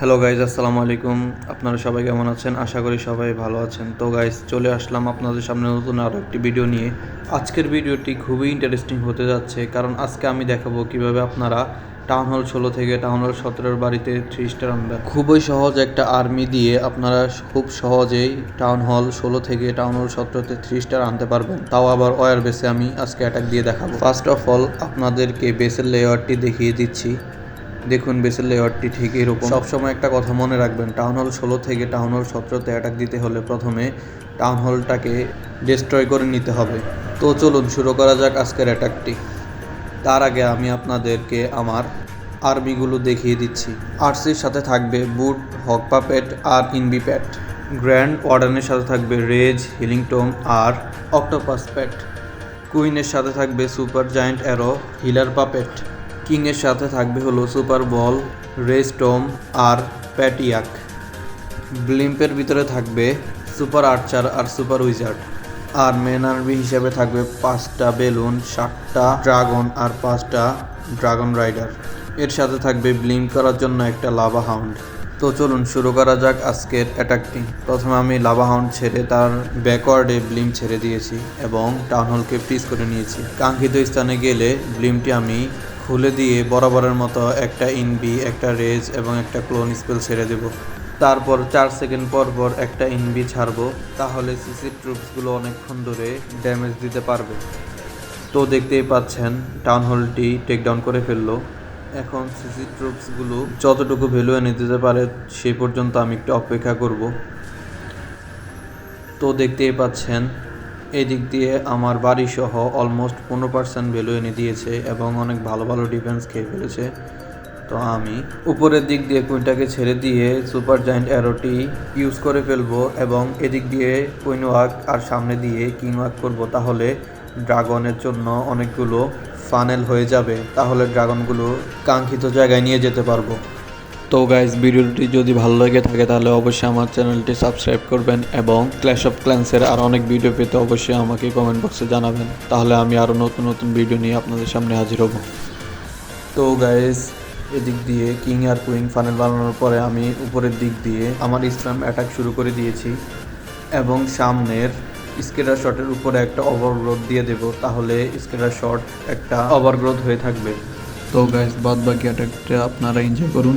Hello guys আসসালামু আলাইকুম। আপনারা সবাই কেমন আছেন? আশা করি সবাই ভালো আছেন। তো গাইজ চলে আসলাম আপনাদের সামনে নতুন আরও একটি ভিডিও নিয়ে। আজকের ভিডিওটি খুবই ইন্টারেস্টিং হতে যাচ্ছে, কারণ আজকে আমি দেখাবো কীভাবে আপনারা টাউন হল ষোলো থেকে টাউন হল সতেরোর বাড়িতে থ্রি স্টার আনবেন খুবই সহজ একটা আর্মি দিয়ে আপনারা খুব সহজেই টাউন হল ষোলো থেকে টাউন হল সতেরোতে থ্রি স্টার আনতে পারবেন। তাও আবার ওয়ার বেসে আমি আজকে অ্যাটাক দিয়ে দেখাবো। ফার্স্ট অফ অল আপনাদেরকে বেসের লেয়ারটি দেখিয়ে দিচ্ছি। দেখুন বেসের লেয়ারটি ঠিক এরকম। সবসময় একটা কথা মনে রাখবেন টাউন হল ষোলো থেকে টাউন হল সতেরোতে অ্যাটাক দিতে হলে প্রথমে টাউন হলটাকে ডিস্ট্রয় করে নিতে হবে। তো চলুন শুরু করা যাক আজকের অ্যাটাকটি তার আগে আমি আপনাদেরকে আমার আর্মিগুলো দেখিয়ে দিচ্ছি। আরসির সাথে থাকবে বুট, হক পাপেট আর ইনবি প্যাট। গ্র্যান্ড ওয়ার্ডানের সাথে থাকবে রেজ, হিলিংটন আর অক্টোপাস প্যাট। কুইনের সাথে থাকবে super giant arrow, healer puppet. কিংয়ের সাথে থাকবে হলো সুপার বল রেস্টম আর প্যাটিয়াক। ব্লিম্পের ভিতরে থাকবে সুপার আর্চার আর সুপার উইজার্ড। আর মেন আর্মি হিসেবে থাকবে পাঁচটা বেলুন, সাতটা ড্রাগন আর পাঁচটা ড্রাগন রাইডার। এর সাথে থাকবে ব্লিম করার জন্য একটা লাভা হাউন্ড। তো চলুন শুরু করা যাক আজকের অ্যাটাকটি প্রথমে আমি লাভা হাউন্ড ছেড়ে তার ব্যাকওয়ার্ডে ব্লিম ছেড়ে দিয়েছি এবং টাউন হলকে ফ্রিজ করে নিয়েছি। কাঙ্ক্ষিত স্থানে গেলে ব্লিমটি আমি খুলে দিয়ে বরাবরের মতো একটা ইনবি একটা রেজ এবং একটা ক্লোন স্পেল ছেড়ে দেব। তারপর চার সেকেন্ড পর পর একটা ইনবি ছাড়বো, তাহলে সিসি ট্রুপসগুলো অনেকক্ষণ ধরে ড্যামেজ দিতে পারবে। তো দেখতেই পাচ্ছেন টাউন হলটি টেক ডাউন করে ফেলল। এখন সিসি ট্রুপসগুলো যতটুকু ভ্যালু এনে দিতে পারে, সেই পর্যন্ত আমি একটু অপেক্ষা করব। তো দেখতেই পাচ্ছেন এই দিক দিয়ে আমার বাড়ি সহ অলমোস্ট পনেরো পার্সেন্ট ভ্যালু এনে দিয়েছে এবং অনেক ভালো ভালো ডিফেন্স খেয়ে ফেলেছে। তো আমি উপরের দিক দিয়ে কুইনটাকে ছেড়ে দিয়ে সুপার জায়েন্ট অ্যারোটি ইউজ করে ফেলব এবং এদিক দিয়ে কুইন ওয়াক আর সামনে দিয়ে কিং ওয়াক করব। তাহলে ড্রাগনের জন্য অনেকগুলো ফানেল হয়ে যাবে। তাহলে ড্রাগনগুলো কাঙ্ক্ষিত জায়গায় নিয়ে যেতে পারব। তো গাইজ ভিডিওটি যদি ভালো লেগে থাকে, তাহলে অবশ্যই আমার চ্যানেলটি সাবস্ক্রাইব করবেন এবং ক্ল্যাশ অফ ক্ল্যান্সের আর অনেক ভিডিও পেতে অবশ্যই আমাকে কমেন্ট বক্সে জানাবেন। তাহলে আমি আরও নতুন নতুন ভিডিও নিয়ে আপনাদের সামনে হাজির হব। তো গাইজ এদিক দিয়ে কিং আর কুইন ফানেল বানানোর পরে আমি উপরের দিক দিয়ে আমার ইসলাম অ্যাটাক শুরু করে দিয়েছি এবং সামনের স্কেটার শটের উপরে একটা ওভারগ্রোথ দিয়ে দেব, তাহলে স্কেটার শট একটা ওভারগ্রোথ হয়ে থাকবে। তো গাইজ বাদ বাকি অ্যাটাকটা আপনারা এনজয় করুন।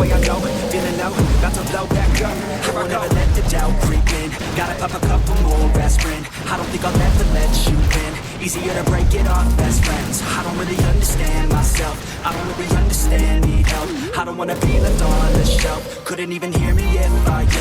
Way I know. Feeling low, about to blow back up. I won't ever let the doubt creep in. Gotta pop a couple more aspirin. I don't think I'll ever let you in. Easier to break it off best friends. I don't really understand myself. I don't really understand, need help. I don't wanna be left on the shelf. Couldn't even hear me if I yelled.